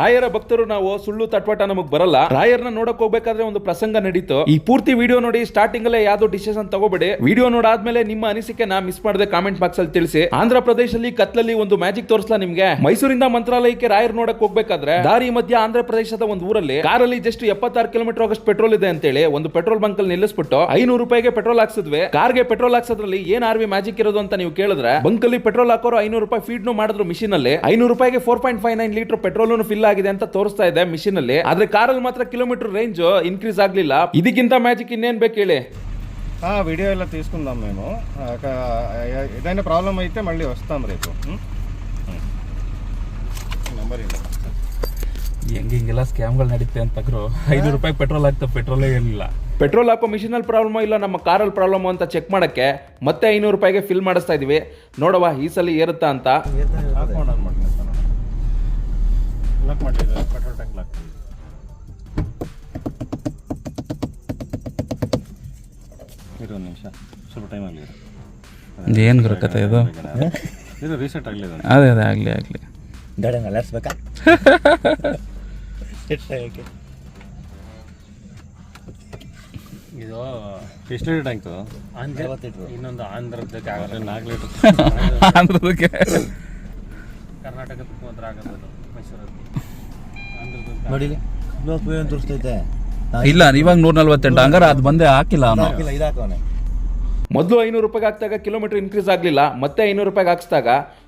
ರಾಯರ ಭಕ್ತರು ನಾವು ಸುಳ್ಳು ತಟ್ವಾಟ ನಮಗ್ ಬರಲ್ಲ. ರಾಯರ್ನ ನೋಡಕ್ ಹೋಗ್ಬೇಕಾದ್ರೆ ಒಂದು ಪ್ರಸಂಗ ನಡೀತು. ಈ ಪೂರ್ತಿ ವಿಡಿಯೋ ನೋಡಿ ಸ್ಟಾರ್ಟಿಂಗ್ ಅಲ್ಲೇ ಯಾವ್ದು ಡಿಸಿಷನ್ ತಗೋಬೇಡಿ. ವಿಡಿಯೋ ನೋಡಾದ್ಮೇಲೆ ನಿಮ್ಮ ಅನಿಸಿಕೆ ನಾ ಮಿಸ್ ಮಾಡದೆ ಕಾಮೆಂಟ್ ಬಾಕ್ಸ್ ಅಲ್ಲಿ ತಿಳಿಸಿ. ಆಂಧ್ರ ಪ್ರದೇಶದಲ್ಲಿ ಕತ್ಲಲ್ಲಿ ಒಂದು ಮ್ಯಾಜಿಕ್ ತೋರಿಸ್ಲಾ ನಿಮ್ಗೆ? ಮೈಸೂರಿಂದ ಮಂತ್ರಾಲಯಕ್ಕೆ ರಾಯರ್ ನೋಡಕ್ ಹೋಗ್ಬೇಕಾದ್ರೆ ದಾರಿ ಮಧ್ಯ ಆಂಧ್ರ ಪ್ರದೇಶದ ಒಂದು ಊರಲ್ಲಿ ಕಾರಲ್ಲಿ ಜಸ್ಟ್ ಎಪ್ಪತ್ತಾರು ಕಿಲೋಮೀಟರ್ ಆಗಷ್ಟು ಪೆಟ್ರೋಲ್ ಇದೆ ಅಂತೇಳಿ ಒಂದು ಪೆಟ್ರೋಲ್ ಬಂಕ್ ಅಲ್ಲಿ ನಿಲ್ಲಿಸ್ಬಿಟ್ಟು ಐನೂರು ರೂಪಾಯಿಗೆ ಪೆಟ್ರೋಲ್ ಹಾಕ್ಸಿದ್ವಿ. ಕಾರ್ಗೆ ಪೆಟ್ರೋಲ್ ಹಾಕ್ಸೋದ್ರಲ್ಲಿ ಏನ್ ಆರ್ವಿ ಮ್ಯಾಜಿಕ್ ಇರೋದು ಅಂತ ನೀವು ಕೇಳಿದ್ರೆ ಬಂಕ್ ಅಲ್ಲಿ ಪೆಟ್ರೋಲ್ ಹಾಕೋರು ಐನೂರು ರೂಪಾಯಿ ಫೀಡ್ ಮಾಡಿದ್ರು ಮಿಷಿನ್ ಅಲ್ಲಿ. ಐನೂರು ರೂಪಾಯಿಗೆ four point five nine litre petrol fill ಆಗಿದೆ ಅಂತ ತೋರಿಸ್ತಾ ಇದೆ ಮಿಷಿನ್ ಅಲ್ಲಿ ಆದ್ರೆ ಕಾರಲ್ಲಿ ಮಾತ್ರ ಕಿಲೋಮೀಟರ್ ರೇಂಜ್ ಇನ್ಕ್ರೀಸ್ ಆಗ್ಲಿಲ್ಲ ಇದಕ್ಕಿಂತ ಮ್ಯಾಜಿಕ್ ಇನ್ನೇನ್ ಬೇಕು ಹೇಳಿ ఆ వీడియో ఇలా తీసుకుందాం మేము ఆ, ఒక- ఏదైనా ప్రాబ్లం అయితే మళ్ళీ వస్తాం రేపు ఉం? ఉం. నెంబర్ ಇಲ್ಲ ಹೆಂಗೆ ಹಿಂಗೆಲ್ಲ ಸ್ಕ್ಯಾಮ್ಗಳು ನಡೀತೆ ಅಂತ ತಗ್ರು ಐನೂರು ರೂಪಾಯಿ ಪೆಟ್ರೋಲ್ ಆಗ್ತಾ ಪೆಟ್ರೋಲೇ ಇರಲಿಲ್ಲ ಪೆಟ್ರೋಲ್ ಹಾಕೋ ಮಿಷಿನ್ ಅಲ್ಲಿ ಪ್ರಾಬ್ಲಮ್ ಇಲ್ಲ ನಮ್ಮ ಕಾರಲ್ಲಿ ಪ್ರಾಬ್ಲಮ್ ಅಂತ ಚೆಕ್ ಮಾಡಕ್ಕೆ ಮತ್ತೆ ಐನೂರು ರೂಪಾಯಿಗೆ ಫಿಲ್ ಮಾಡಿಸ್ತಾ ಇದೀವಿ ನೋಡವ ಈ ಸಲ ಏರುತ್ತಾ ಅಂತ ಹಾಕೊಂಡು ಆನ್ ಮಾಡಿ ಲಾಕ್ ಮಾಡಿ ಪೆಟ್ರೋಲ್ ಟ್ಯಾಂಕ್ ಲಾಕ್ ಇರು ಒಂದು ನಿಮಿಷ ಸ್ವಲ್ಪ ಟೈಮ್ ಆಗಲಿ ಏನು ಗುರು ಕತೆ ಇದು? ಇದು ರೀಸೆಟ್ ಆಗಲಿ ಅದೇ. ಅದೇ ಆಗಲಿ ಆಗಲಿ. ಗಾಡಿನ ಅಲರ್ಸ್ಬೇಕಾ ಓಕೆ ಇದು ಎಷ್ಟು ಲೀಟರ್ ಟ್ಯಾಂಕು ಆಂಧ್ರ ಇನ್ನೊಂದು ಆಂಧ್ರದಕ್ಕೆ ಆಗಲ್ಲ. ನಾಲ್ಕು ಲೀಟರ್ ಆಂಧ್ರದಕ್ಕೆ ಕರ್ನಾಟಕದ ಮಾತ್ರ ಆಗಲ್ಲ ಅದು ಮೈಸೂರಲ್ಲಿ ಆಂಧ್ರದಲ್ಲಿ ನೋಡಿಲಿ ಬ್ಲಾಕ್ ಏನು ತೋರಿಸ್ತೈತೆ ಇಲ್ಲ ಇವಾಗ ನೂರ ನಲ್ವತ್ತೆಂಟು ಹಂಗಾರೆ ಅದು ಬಂದೇ ಹಾಕಿಲ್ಲ ಅವನು ಹಾಕಿಲ್ಲ ಇದಾಕವನೆ ಮೊದಲು ಐನೂರು ರೂಪಾಯಿಗೆ ಹಾಕ್ದಾಗ ಕಿಲೋಮೀಟರ್ ಇನ್ಕ್ರೀಸ್ ಆಗಲಿಲ್ಲ ಮತ್ತೆ ಐನೂರು ರೂಪಾಯಿಗೆ ಹಾಕ್ಸಿದಾಗ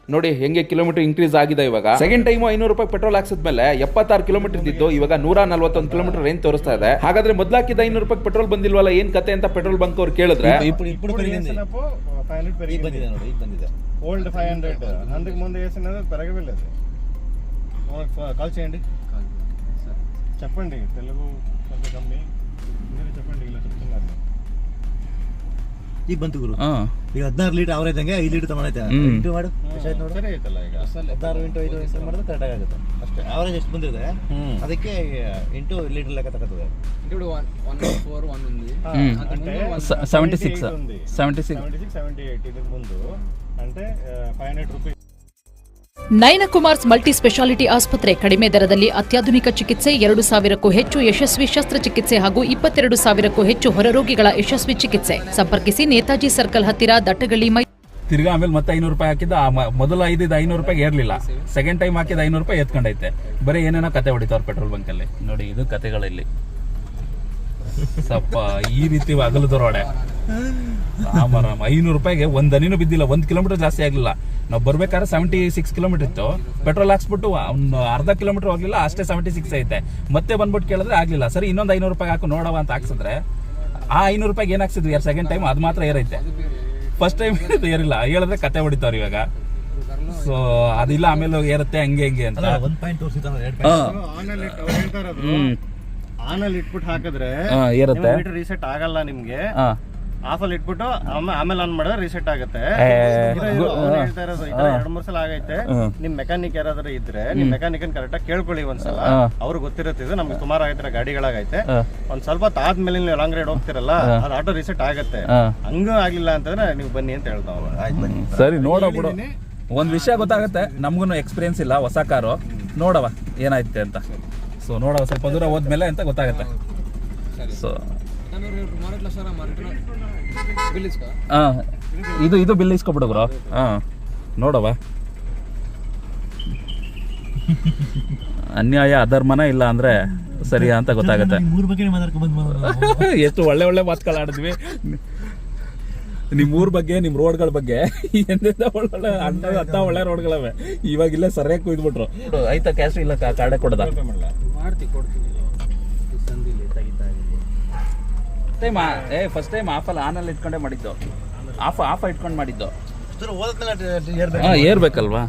ನೋಡಿ ಹೆಂಗೆ ಕಿಲೋಮೀಟರ್ ಇನ್ಕ್ರೀಸ್ ಆಗಿದೆ ಇವಾಗ ಸೆಕೆಂಡ್ ಟೈಮು ಐನೂರು ರೂಪಾಯಿ ಪೆಟ್ರೋಲ್ ಹಾಕ್ಸಿದ್ಮೇಲೆ ಎಪ್ಪತ್ತಾರು ಕಿಲೋಮೀಟರ್ ಇದ್ದಿದ್ದು ಇವಾಗ ನೂರ ನಲ್ವತ್ತೊಂದು ಕಿಲೋಮೀಟರ್ ರೇಂಜ್ ತೋರಿಸ್ತಾ ಇದೆ ಹಾಗಾದ್ರೆ ಮೊದ್ಲು ಹಾಕಿದ ಐನೂರು ರೂಪಾಯಿ ಪೆಟ್ರೋಲ್ ಬಂದಿಲ್ವಲ್ಲ ಏನ್ ಕತೆ ಅಂತ ಪೆಟ್ರೋಲ್ ಬಂಕ್ ಅವ್ರು ಕೇಳಿದ್ರೆ ఇప్పుడు ఇప్పుడు పెరిగింది ఫైవ్ హండ్రెడ్ ಈಗ ಬಂದಿದೆ ನೋಡಿ ಈಗ ಬಂದಿದೆ ఓల్డ్ ఫైవ్ హండ్రెడ్ అందుకు ముందు వేసినది పెరగలేదు మనకు కాల్ చేయండి చెప్పండి తెలుగు కంపెనీ మీరు చెప్పండి ఇలా చెప్తున్నారు ಈಗ ಬಂತು ಗುರು ಈಗ ಹದಿನಾರು ಲೀಟರ್ ಅವರೇಜ್ ಹಂಗೆ ಐದು ಲೀಟರ್ ತಗೊಂಡೈತೆ ಇಂಟು ಮಾಡು ಎಷ್ಟಾಯ್ತು ನೋಡಿ ಹದಿನಾರು ಇಂಟು ಐದು ಎಷ್ಟು ಮಾಡಿದ್ರೆ ಕರೆಕ್ಟಾಗಿ ಆಗುತ್ತೆ ಅಷ್ಟೇ ಅವರೇಜ್ ಎಷ್ಟು ಬಂದಿದೆ ಅದಕ್ಕೆ ಇಂಟು ಲೀಟರ್ ಲೆಕ್ಕ ತಗೋತದೆ ఇప్పుడు వన్ వన్ ఫోర్ వన్ ఉంది అంటే seventy six seventy six seventy six seventy eight ఇది ముందు అంటే five hundred rupees Nayana Kumars multi speciality ಆಸ್ಪತ್ರೆ ಕಡಿಮೆ ದರದಲ್ಲಿ ಅತ್ಯಾಧುನಿಕ ಚಿಕಿತ್ಸೆ ಎರಡು ಸಾವಿರಕ್ಕೂ ಹೆಚ್ಚು ಯಶಸ್ವಿ ಶಸ್ತ್ರಚಿಕಿತ್ಸೆ ಹಾಗೂ ಇಪ್ಪತ್ತೆರಡು ಸಾವಿರಕ್ಕೂ ಹೆಚ್ಚು ಹೊರರೋಗಿಗಳ ಯಶಸ್ವಿ ಚಿಕಿತ್ಸೆ. ಸಂಪರ್ಕಿಸಿ ನೇತಾಜಿ ಸರ್ಕಲ್ ಹತ್ತಿರ ದಟ್ಟಗಳ್ಳಿ ಮೈ ತಿರ್ಗಾ ಆಮೇಲೆ ಮತ್ತೆ ಐನೂರು ರೂಪಾಯಿ ಹಾಕಿದ್ದ ಮೊದಲ ಐದಿದ್ದು ಐನೂರು ರೂಪಾಯಿಗೆ ಏರ್ಲಿಲ್ಲ. ಸೆಕೆಂಡ್ ಟೈಮ್ ಹಾಕಿದ ಐನೂರು ರೂಪಾಯಿ ಎತ್ಕೊಂಡೈತೆ. ಬರೀ ಏನೇನೋ ಕತೆ ಹೊಡಿತಾವ್ರ ಪೆಟ್ರೋಲ್ ಬಂಕಲ್ಲಿ ನೋಡಿ, ಇದು ಕತೆಗಳಲ್ಲಿ. ಸ್ವಲ್ಪ ಈ ರೀತಿ ಅಗಲದೊರೊಡೆ ರಾಮ ಐನೂರು ರೂಪಾಯಿಗೆ ಒಂದ್ ಅನಿನೂ ಬಿದ್ದಿಲ್ಲ ಒಂದ್ ಕಿಲೋಮೀಟರ್ ಜಾಸ್ತಿ ಆಗ್ಲಿಲ್ಲ. ನಾವು ಬರ್ಬೇಕಾದ್ರೆ ಸೆವೆಂಟಿ ಸಿಕ್ಸ್ ಕಿಲೋಮೀಟರ್ ಇತ್ತು. ಪೆಟ್ರೋಲ್ ಹಾಕ್ಸ್ಬಿಟ್ಟು ಒಂದು ಅರ್ಧ ಕಿಲೋಮೀಟರ್ ಹೋಗ್ಲಿಲ್ಲ ಅಷ್ಟೇ ಸೆವೆಂಟಿ ಸಿಕ್ಸ್ ಐತೆ. ಮತ್ತೆ ಬಂದ್ಬಿಟ್ಟು ಕೇಳಿದ್ರೆ ಆಗ್ಲಿಲ್ಲ. ಸರಿ ಇನ್ನೊಂದು ಐನೂರು ರೂಪಾಯಿ ಹಾಕು ನೋಡವ ಅಂತ ಹಾಕ್ಸಿದ್ರೆ ಆ ಐನೂರು ರೂಪಾಯಿಗೆ ಏನ್ ಹಾಕ್ಸಿದ್ವಿ? ಯಾರು ಸೆಕೆಂಡ್ ಟೈಮ್ ಅದು ಮಾತ್ರ ಏರೈತೆ. First time ಏರಿಲ್ಲ. ಹೇಳಿದ್ರೆ ಕತೆ ಹೊಡಿತಾವ್ರಿ ಇವಾಗ. ಸೊ ಅದಿಲ್ಲ ಆಮೇಲೆ ಏರುತ್ತೆ ಹಂಗೆ ಹಂಗೆ ಅಂತ. ಆನಲ್ಲಿ ಇಟ್ಬಿಟ್ಟು ಹಾಕಿದ್ರೆ ಏರುತ್ತೆ. ರೀಸೆಟ್ ಆಗಲ್ಲ ನಿಮ್ಗೆ. ಹಾ ಆಫ್ ಅಲ್ಲಿ ಇಟ್ಬಿಟ್ಟು ಆಮೇಲೆ ಆಮೇಲೆ ಆನ್ ಮಾಡಿದ್ರೆ ರೀಸೆಟ್ ಆಗುತ್ತೆ. ಹೇಳ್ತಾ ಇರೋದು ಎರಡ್ ಮೂರ್ ಸಲ ಆಗೈತೆ. ನಿಮ್ ಮೆಕ್ಯಾನಿಕ್ ಯಾರಾದ್ರೂ ಇದ್ರೆ ನಿಮ್ ಮೆಕ್ಯಾನಿಕ್ ಕರೆಕ್ಟ್ ಆಗಿ ಕೇಳ್ಕೊಳ್ಳಿ ಒಂದ್ಸಲ. ಅವ್ರು ಅವ್ರಿಗೆ ಗೊತ್ತಿರುತ್ತೆ ಇದು ನಮ್ಗೆ ಸುಮಾರು ಆಗಿದ್ರೆ ಗಾಡಿಗಳಾಗೈತೆ. ಒಂದ್ ಸ್ವಲ್ಪ ಆದ್ಮೇಲೆ ನೀವು ಲಾಂಗ್ ರೈಡ್ ಹೋಗ್ತಿರಲ್ಲ ಅದು ಆಟೋ ರೀಸೆಟ್ ಆಗತ್ತೆ. ಹಂಗ ಆಗ್ಲಿಲ್ಲ ಅಂತಂದ್ರೆ ನೀವು ಬನ್ನಿ ಅಂತ ಹೇಳ್ತಾವ ಆಯ್ತು ಬನ್ನಿ. ಸರಿ ನೋಡೋ ಬಿಡು. ಒಂದ್ ವಿಷಯ ಗೊತ್ತಾಗುತ್ತೆ ನಮ್ಗೂ ಎಕ್ಸ್ಪೀರಿಯನ್ಸ್ ಇಲ್ಲ ಹೊಸ ಕಾರು. ನೋಡವ ಏನಾಯ್ತೆ ಅಂತ. ಸೊ ನೋಡವ ಸ್ವಲ್ಪ ದೂರ ಹೋದ್ಮೇಲೆ ಅಂತ ಗೊತ್ತಾಗುತ್ತೆ. ಸೊ ಇದು ಇದು ಬಿಲ್ ಇಸ್ಕೊಬಿಡು ಬ್ರೋ. ಹಾ ನೋಡವ ಅನ್ಯಾಯ ಅಧರ್ಮನ ಇಲ್ಲ ಅಂದ್ರೆ ಸರಿಯಾ ಅಂತ ಗೊತ್ತಾಗುತ್ತೆ. ಎಷ್ಟು ಒಳ್ಳೆ ಒಳ್ಳೆ ಮಾತುಗಳಾಡಿದ್ವಿ ನಿಮ್ಮ ಊರ್ ಬಗ್ಗೆ ನಿಮ್ಮ ರೋಡ್ಗಳ ಬಗ್ಗೆ ಎಂದೆಂದ ಒಳ್ಳೊಳ್ಳೆ ಅಣ್ಣ ಅತ್ತ ಒಳ್ಳೆ ರೋಡ್ಗಳವೆ. ಇವಾಗ ಇಲ್ಲ ಸರಿಯಾಗಿ ಕುಯ್ದ್ಬಿಟ್ರು. ಆಯ್ತಾ ಕ್ಯಾಶ್ ಇಲ್ಲ ಕಾರ್ಡೆ ಕೊಡದ. ಮಾಡ್ತಿ ಕೊಡ್ತೀನಿ ಟೈಮ್ ಏ ಫಸ್ಟ್ ಟೈಮ್ ಆಫ್ ಅಲ್ಲಿ ಆನಲ್ಲಿ ಇಟ್ಕೊಂಡೇ ಮಾಡಿದ್ದು. ಆಫ್ ಆಫ್ ಇಟ್ಕೊಂಡು ಮಾಡಿದ್ದು. ಹಾ ಏರ್ಬೇಕಲ್ವಾ?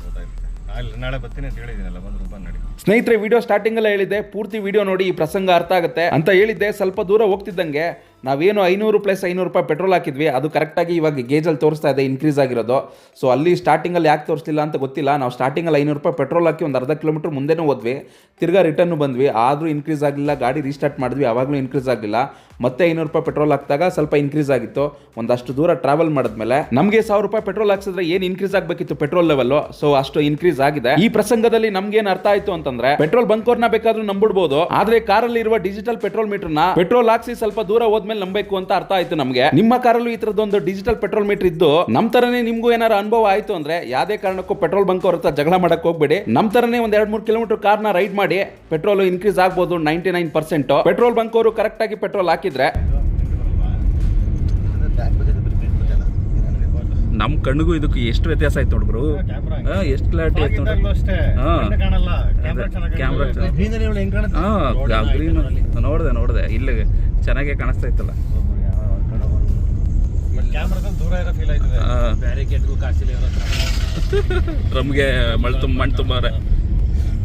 ನಾಳೆ ಬರ್ತೀನಿ ಅಂತ ಹೇಳಿದ್ದೀನಲ್ಲ ಬಂದು ಬಂದ್ ನಡಿ. ಸ್ನೇಹಿತರೆ ವಿಡಿಯೋ ಸ್ಟಾರ್ಟಿಂಗ್ ಅಲ್ಲೇ ಹೇಳಿದೆ ಪೂರ್ತಿ ವಿಡಿಯೋ ನೋಡಿ ಈ ಪ್ರಸಂಗ ಅರ್ಥ ಆಗುತ್ತೆ ಅಂತ ಹೇಳಿದ್ದೆ ಸ್ವಲ್ಪ ದೂರ ಹೋಗ್ತಿದ್ದಂಗೆ. ನಾವೇನು ಐನೂರು ಪ್ಲಸ್ ಐನೂರು ರೂಪಾಯಿ ಪೆಟ್ರೋಲ್ ಹಾಕಿದ್ವಿ, ಅದು ಕರೆಕ್ಟಾಗಿ ಇವಾಗ ಗೇಜಲ್ಲಿ ತೋರಿಸ್ತಾ ಇದೆ ಇನ್ಕ್ರೀಸ್ ಆಗಿರೋದು. ಸೊ ಅಲ್ಲಿ ಸ್ಟಾರ್ಟಿಂಗಲ್ಲಿ ಯಾಕೆ ತೋರಿಸ್ತಿಲ್ಲ ಅಂತ ಗೊತ್ತಿಲ್ಲ. ನಾವು ಸ್ಟಾರ್ಟಿಂಗಲ್ಲಿ ಐನೂರು ರೂಪಾಯಿ ಪೆಟ್ರೋಲ್ ಹಾಕಿ ಒಂದು ಅರ್ಧ ಕಿಲೋಮೀಟರ್ ಮುಂದೆನೂ ಹೋದ್ವಿ. ತಿರ್ಗಾ ರಿಟರ್ನ್ ಬಂದ್ವಿ. ಆದರೂ ಇನ್ಕ್ರೀಸ್ ಆಗಲಿಲ್ಲ, ಗಾಡಿ ರೀಸ್ಟಾರ್ಟ್ ಮಾಡಿದ್ವಿ ಆವಾಗಲೂ ಇನ್ಕ್ರೀಸ್ ಆಗಲಿಲ್ಲ. ಮತ್ತೆ ಐನೂರು ರೂಪಾಯಿ ಪೆಟ್ರೋಲ್ ಹಾಕಿದಾಗ ಸ್ವಲ್ಪ ಇನ್ಕ್ರೀಸ್ ಆಗಿತ್ತು. ಒಂದಷ್ಟು ದೂರ ಟ್ರಾವೆಲ್ ಮಾಡಿದ್ಮೇಲೆ ನಮಗೆ ಸಾವಿರ ರೂಪಾಯಿ ಪೆಟ್ರೋಲ್ ಹಾಕ್ಸಿದ್ರೆ ಏನು ಇನ್ಕ್ರೀಸ್ ಆಗಬೇಕಿತ್ತು ಪೆಟ್ರೋಲ್ ಲೆವೆಲ್ ಸೊ ಅಷ್ಟು ಇನ್ಕ್ರೀಸ್ ಆಗಿದೆ. ಈ ಪ್ರಸಂಗದಲ್ಲಿ ನಮ್ಗೆ ಏನು ಅರ್ಥ ಆಯಿತು ಅಂತಂದ್ರೆ ಪೆಟ್ರೋಲ್ ಬಂಕ್ ಬೇಕಾದ್ರೂ ನಂಬಿಡ್ಬೋದು. ಆದರೆ ಕಾರಲ್ಲಿ ಇರುವ ಡಿಜಿಟಲ್ ಪೆಟ್ರೋಲ್ ಮೀಟರ್ನ ಪೆಟ್ರೋಲ್ ಹಾಕ್ಸಿ ಸ್ವಲ್ಪ ದೂರ ಹೋದ್ಮೇಲೆ ನಂಬೇಕು ಅಂತ ಅರ್ಥ ಆಯ್ತು ನಮಗೆ. ನಿಮ್ಮ ಕಾರಲ್ಲೂ ಈ ತರದೊಂದು ಡಿಜಿಟಲ್ ಪೆಟ್ರೋಲ್ ಮೀಟರ್ ಇದ್ದು, ನಮ್ ತರನೇ ನಿಮ್ಗೂ ಏನಾರ ಅನುಭವ ಆಯ್ತು ಅಂದ್ರೆ ಯಾವ್ದೇ ಕಾರಣಕ್ಕೂ ಪೆಟ್ರೋಲ್ ಬಂಕ್ ಅವ್ರ ಜಗಳ ಮಾಡಕ್ ಹೋಗ್ಬೇಡಿ. ನಮ್ ತರನೇ ಒಂದ್ ಎರಡ್ ಮೂರು ಕಿಲೋಮೀಟರ್ ಕಾರ್ನ ರೈಡ್ ಮಾಡಿ ಪೆಟ್ರೋಲ್ ಇನ್ಕ್ರೀಸ್ ಆಗ್ಬೋದು ninety nine percent petrol bunk ಅವರು ಕರೆಕ್ಟ್ ಆಗಿ ಪೆಟ್ರೋಲ್ ಹಾಕಿದ್ರೆ ನಮ್ಮ ಕಣ್ಣಿಗೂ ಇದಕ್ಕೆ ಎಷ್ಟು ವ್ಯತ್ಯಾಸ ಆಯ್ತು ನೋಡ್ಬ್ರು ಬ್ರೋ. ಎಷ್ಟು ಕ್ಲಾರಿಟಿ ಆಯ್ತು ನೋಡ್ರಿ ಅಷ್ಟೇ. ಹಾಂ. ಕಾಣಲ್ಲ. ಕ್ಯಾಮ್ರಾ ಚೆನ್ನಾಗಿ ಕ್ಯಾಮ್ರಾ ಗ್ರೀನರಿ ಒಳಗೆ ಹೆಂಗ್ ಕಾಣುತ್ತೆ? ಹಾ ಗ್ರೀನ್ ನೋಡಿದೆ ನೋಡಿದೆ. ಇಲ್ಲಿ ಚೆನ್ನಾಗೇ ಕಾಣಿಸ್ತಾ ಇತ್ತಲ್ಲ. ನಮ್ಗೆ ಮಳೆ ತುಂಬ ಮಣ್ಣು ತುಂಬಾರೆ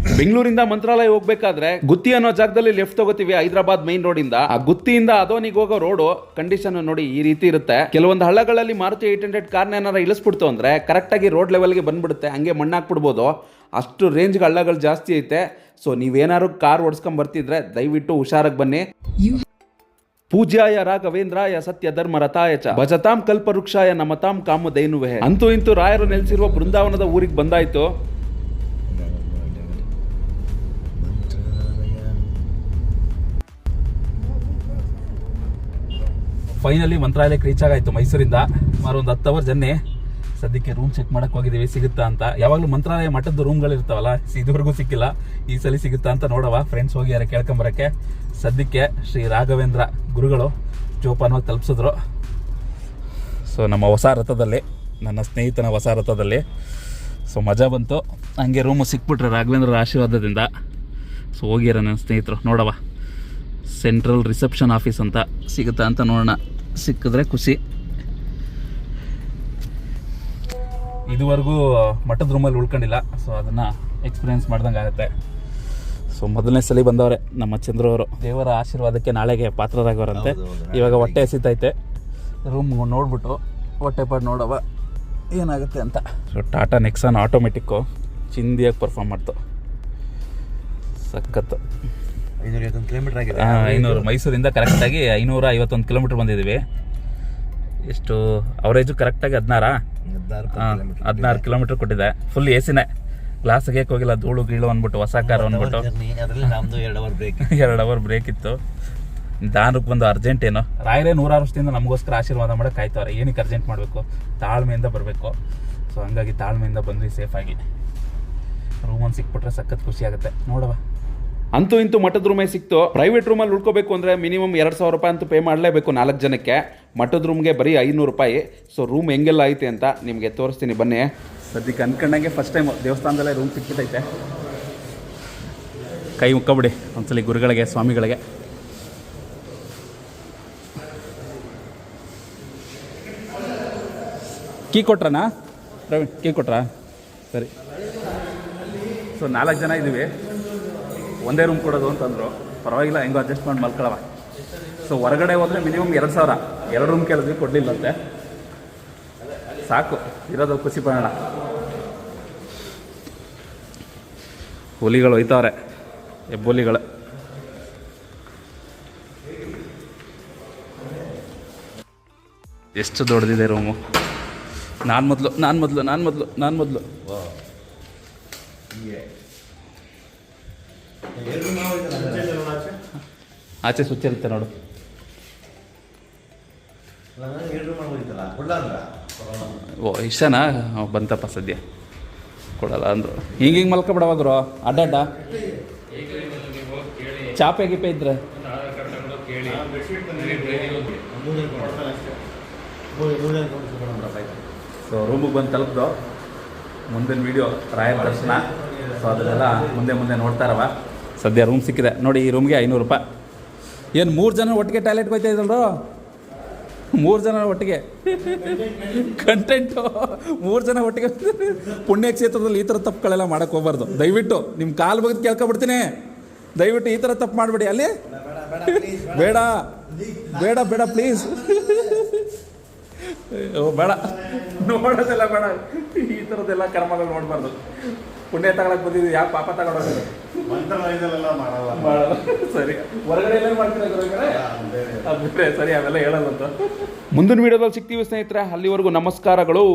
ಬೆಂಗಳೂರಿಂದ ಮಂತ್ರಾಲಯ ಹೋಗ್ಬೇಕಾದ್ರೆ ಗುತ್ತಿ ಅನ್ನೋ ಜಾಗದಲ್ಲಿ ಲೆಫ್ಟ್ ತಗೋತೀವಿ ಹೈದರಾಬಾದ್ ಮೈನ್ ರೋಡ್ ಇಂದ. ಆ ಗುತ್ತಿಯಿಂದ ಅದೋನಿಗೆ ಹೋಗೋ ರೋಡು ಕಂಡೀಷನ್ ನೋಡಿ ಈ ರೀತಿ ಇರುತ್ತೆ. ಕೆಲವೊಂದು ಹಳ್ಳಗಳಲ್ಲಿ ಮಾರುತಿ ಏಟ್ ಹಂಡ್ರೆಡ್ ಕಾರ್ನ ಏನಾರ ಇಳಿಸ್ಬಿಡ್ತು ಅಂದ್ರೆ ಕರೆಕ್ಟ್ ಆಗಿ ರೋಡ್ ಲೆವೆಲ್ಗೆ ಬಂದ್ಬಿಡುತ್ತೆ, ಹಂಗೆ ಮಣ್ಣಾಕ್ಬಿಡ್ಬೋದು ಅಷ್ಟು ರೇಂಜ್ಗೆ ಹಳ್ಳಗಳು ಜಾಸ್ತಿ ಐತೆ. ಸೊ ನೀವೇನಾದ್ರು ಕಾರ್ ಓಡಿಸ್ಕೊಂಡ್ ಬರ್ತಿದ್ರೆ ದಯವಿಟ್ಟು ಹುಷಾರಾಗಿ ಬನ್ನಿ. ಪೂಜ್ಯಾಯ ರಾಘವೇಂದ್ರಾಯ ಸತ್ಯ ಧರ್ಮ ರಥಾಯ ಚ. ಭಜತಾಂ ಕಲ್ಪವೃಕ್ಷಾಯ ನಮತಾಂ ಕಾಮಧೇನುವೆ. ಅಂತೂ ಇಂತೂ ರಾಯರು ನೆಲೆಸಿರುವ ಬೃಂದಾವನದ ಊರಿಗೆ ಬಂದಾಯ್ತು. ಫೈನಲಿ ಮಂತ್ರಾಲಯಕ್ಕೆ ರೀಚ್ ಆಗಾಯ್ತು ಮೈಸೂರಿಂದ. ಸುಮಾರು ಒಂದು ಹತ್ತು ಅವರ್ ಜನ್ನೆ ಸದ್ಯಕ್ಕೆ ರೂಮ್ ಚೆಕ್ ಮಾಡಕ್ ಹೋಗಿದ್ದೀವಿ. ಸಿಗುತ್ತಾ ಅಂತ. ಯಾವಾಗಲೂ ಮಂತ್ರಾಲಯ ಮಠದ ರೂಮ್ಗಳು ಇರ್ತಾವಲ್ಲ, ಇದುವರೆಗೂ ಸಿಕ್ಕಿಲ್ಲ. ಈ ಸಲ ಸಿಗುತ್ತಾ ಅಂತ ನೋಡವ. ಫ್ರೆಂಡ್ಸ್ ಹೋಗಿ ಯಾರ ಕೇಳ್ಕೊಂಬರಕ್ಕೆ ಸದ್ಯಕ್ಕೆ ಶ್ರೀ ರಾಘವೇಂದ್ರ ಗುರುಗಳು ಜೋಪಾನವಾಗಿ ತಲುಪಿಸಿದ್ರು. ಸೊ ನಮ್ಮ ಹೊಸ ರಥದಲ್ಲಿ, ನನ್ನ ಸ್ನೇಹಿತನ ಹೊಸ ರಥದಲ್ಲಿ. ಸೊ ಮಜಾ ಬಂತು. ಹಂಗೆ ರೂಮು ಸಿಕ್ಬಿಟ್ರೆ ರಾಘವೇಂದ್ರ ಆಶೀರ್ವಾದದಿಂದ. ಸೊ ಹೋಗಿರ ನನ್ನ ಸ್ನೇಹಿತರು, ನೋಡವ. ಸೆಂಟ್ರಲ್ ರಿಸೆಪ್ಷನ್ ಆಫೀಸ್ ಅಂತ ಸಿಗುತ್ತಾ ಅಂತ ನೋಡೋಣ. ಸಿಕ್ಕಿದ್ರೆ ಖುಷಿ. ಇದುವರೆಗೂ ಮಠದ ರೂಮಲ್ಲಿ ಉಳ್ಕೊಂಡಿಲ್ಲ. ಸೊ ಅದನ್ನು ಎಕ್ಸ್ಪೀರಿಯೆನ್ಸ್ ಮಾಡ್ದಂಗೆ ಆಗುತ್ತೆ. ಸೊ ಮೊದಲನೇ ಸಲ ಬಂದವರೆ ನಮ್ಮ ಚಂದ್ರವರು ದೇವರ ಆಶೀರ್ವಾದಕ್ಕೆ ನಾಳೆಗೆ ಪಾತ್ರರಾಗವರಂತೆ. ಇವಾಗ ಹೊಟ್ಟೆ ಎಸಿತೈತೆ ರೂಮ್ ನೋಡ್ಬಿಟ್ಟು ಹೊಟ್ಟೆ ಪಾಡು ನೋಡವ ಏನಾಗುತ್ತೆ ಅಂತ. ಸೊ ಟಾಟಾ ನೆಕ್ಸಾನ್ ಆಟೋಮೆಟಿಕ್ಕು ಚಿಂದಿಯಾಗಿ ಪರ್ಫಾರ್ಮ್ ಮಾಡ್ತು. ಸಖತ್ತು. ಕಿಲೋಮೀಟರ್ ಆಗಿದೆ. ಐನೂರು ಮೈಸೂರಿಂದ ಕರೆಕ್ಟಾಗಿ ಐನೂರ ಐವತ್ತೊಂದು ಕಿಲೋಮೀಟರ್ ಬಂದಿದ್ದೀವಿ. ಎಷ್ಟು ಅವರೇಜು ಕರೆಕ್ಟಾಗಿ ಹದಿನಾರಾ? ಹದಿನಾರು ಕಿಲೋಮೀಟರ್ ಕೊಟ್ಟಿದೆ. ಫುಲ್ ಎ ಸಿನೇ ಗ್ಲಾಸ್ ತೆಗಿಯಕ್ಕೆ ಹೋಗಿಲ್ಲ ಧೂಳು ಗೀಳು ಅಂದ್ಬಿಟ್ಟು ಹೊಸ ಕಾರ್ ಅಂದ್ಬಿಟ್ಟು. ಎರಡು ಅವರ್ ಬ್ರೇಕ್ ಎರಡು ಅವರ್ ಬ್ರೇಕ್ ಇತ್ತು. ದಾನಕ್ಕೆ ಬಂದು ಅರ್ಜೆಂಟ್ ಏನೋ? ರಾಯರೇ ನೂರಾರು ವರ್ಷದಿಂದ ನಮಗೋಸ್ಕರ ಆಶೀರ್ವಾದ ಮಾಡಕ್ಕೆ ಕಾಯ್ತವ್ರೆ. ಏನಕ್ಕೆ ಅರ್ಜೆಂಟ್ ಮಾಡಬೇಕು? ತಾಳ್ಮೆಯಿಂದ ಬರಬೇಕು. ಸೊ ಹಂಗಾಗಿ ತಾಳ್ಮೆಯಿಂದ ಬಂದ್ವಿ ಸೇಫಾಗಿ ರೂಮ್ ಒಂದು ಸಿಕ್ಬಿಟ್ರೆ ಸಖತ್ ಖುಷಿ ಆಗುತ್ತೆ. ನೋಡವ ಅಂತೂ ಇಂತೂ ಮಠದ ರೂಮೇ ಸಿಕ್ತು. ಪ್ರೈವೇಟ್ ರೂಮಲ್ಲಿ ಉಳ್ಕೋಬೇಕು ಅಂದರೆ ಮಿನಿಮಮ್ ಎರಡು ಸಾವಿರ ರೂಪಾಯಿ ಅಂತೂ ಪೇ ಮಾಡಲೇಬೇಕು ನಾಲ್ಕು ಜನಕ್ಕೆ. ಮಠದ ರೂಮ್ಗೆ ಬರೀ ಐನೂರು ರೂಪಾಯಿ. ಸೊ ರೂಮ್ ಹೆಂಗೆಲ್ಲ ಐತೆ ಅಂತ ನಿಮಗೆ ತೋರಿಸ್ತೀನಿ, ಬನ್ನಿ. ಸದ್ಯಕ್ಕೆ ಅನ್ಕೊಂಡಂಗೆ ಫಸ್ಟ್ ಟೈಮ್ ದೇವಸ್ಥಾನದಲ್ಲೇ ರೂಮ್ ಸಿಕ್ಬಿಟ್ಟೈತೆ. ಕೈ ಮುಕ್ಕಬಿಡಿ, ಒಂದ್ಸಲಿ ಗುರುಗಳಿಗೆ, ಸ್ವಾಮಿಗಳಿಗೆ. ಕೀ ಕೊಟ್ರನಾ? ಪ್ರವೀಣ್, ಕೀ ಕೊಟ್ರಾ? ಸರಿ. ಸೊ ನಾಲ್ಕು ಜನ ಇದ್ದೀವಿ. ಒಂದೇ ರೂಮ್ ಕೊಡೋದು ಅಂತಂದರು. ಪರವಾಗಿಲ್ಲ, ಹೆಂಗೋ ಅಡ್ಜಸ್ಟ್ ಮಾಡಿ ಮಲ್ಕೊಳವ. ಸೊ ಹೊರಗಡೆ ಹೋದರೆ ಮಿನಿಮಮ್ ಎರಡು ಸಾವಿರ. ಎರಡು ರೂಮ್ ಕೇಳಿದ್ವಿ, ಕೊಡಲಿಲ್ಲಂತೆ. ಸಾಕು, ಇರೋದು ಖುಷಿ ಪಡೋಣ. ಹುಲಿಗಳು ಒಯ್ತಾವ್ರೆ, ಹೆಬ್ಬುಲಿಗಳು. ಎಷ್ಟು ದೊಡ್ಡದಿದೆ ರೂಮು ನಾನು ಮೊದಲು ನಾನು ಮೊದಲು ನಾನು ಮೊದಲು ನಾನು ಮೊದಲು. ಆಚೆ ಸ್ವಿಚ್ ಇರುತ್ತೆ ನೋಡು. ಓ, ಇಷ್ಟನಾ? ಬಂತಪ್ಪ ಸದ್ಯ. ಕೊಡಲ್ಲ ಅಂದರು. ಹಿಂಗೆ ಹಿಂಗೆ ಮಲ್ಕೊಬಿಡವಾದ್ರು ಅಡ್ಡಾಡ ಚಾಪೆ ಗಿಪೆ ಇದ್ರೆ? ಸೊ ರೂಮಿಗೆ ಬಂದು ತಲುಪ್ದು. ಮುಂದಿನ ವಿಡಿಯೋ ರಾಯರ ದರ್ಶನ. ಸೊ ಅದನ್ನೆಲ್ಲ ಮುಂದೆ ಮುಂದೆ ನೋಡ್ತಾರವ ಸದ್ಯ ರೂಮ್ ಸಿಕ್ಕಿದೆ. ನೋಡಿ, ಈ ರೂಮ್ಗೆ ಐನೂರು ರೂಪಾಯಿ. ಏನು, ಮೂರು ಜನ ಒಟ್ಟಿಗೆ ಟಾಯ್ಲೆಟ್ ಬೈತಾ ಇದ್ದಲ್ರು ಮೂರು ಜನ ಒಟ್ಟಿಗೆ. ಕಂಟೆಂಟು ಮೂರು ಜನ ಒಟ್ಟಿಗೆ. ಪುಣ್ಯ ಕ್ಷೇತ್ರದಲ್ಲಿ ಈ ಥರ ತಪ್ಪುಗಳೆಲ್ಲ ಮಾಡಕ್ಕೆ ಹೋಗ್ಬಾರ್ದು. ದಯವಿಟ್ಟು ನಿಮ್ಮ ಕಾಲು ಬಗ್ದು ಕೇಳ್ಕೊಬಿಡ್ತೀನಿ. ದಯವಿಟ್ಟು ಈ ಥರ ತಪ್ಪು ಮಾಡಬೇಡಿ. ಅಲ್ಲಿ? ಬೇಡ. ಬೇಡ ಬೇಡ ಪ್ಲೀಸ್ ಓ, ಬೇಡ. ನೋಡೋದೆಲ್ಲ ಬೇಡ. ಈ ಥರದ್ದೆಲ್ಲ ಕರ್ಮಗಳು ನೋಡಬಾರ್ದು. ಪುಣ್ಯ ತಗೊಳಕ್ ಬಂದಿದ್ದು ಯಾವ ಪಾಪ ತಗೊಳೋದು? ಸರಿ. ಹೊರಗಡೆ ಎಲ್ಲ ಮಾಡ್ತೀರಾ ಹೊರಗಡೆ ಅದು ಸರಿ ಅವೆಲ್ಲ ಹೇಳಲ್ಲ ಅಂತ ಮುಂದಿನ ವಿಡಿಯೋದಲ್ಲಿ ಸಿಗ್ತೀವಿ ಸ್ನೇಹಿತರೆ ಅಲ್ಲಿವರೆಗೂ ನಮಸ್ಕಾರಗಳು.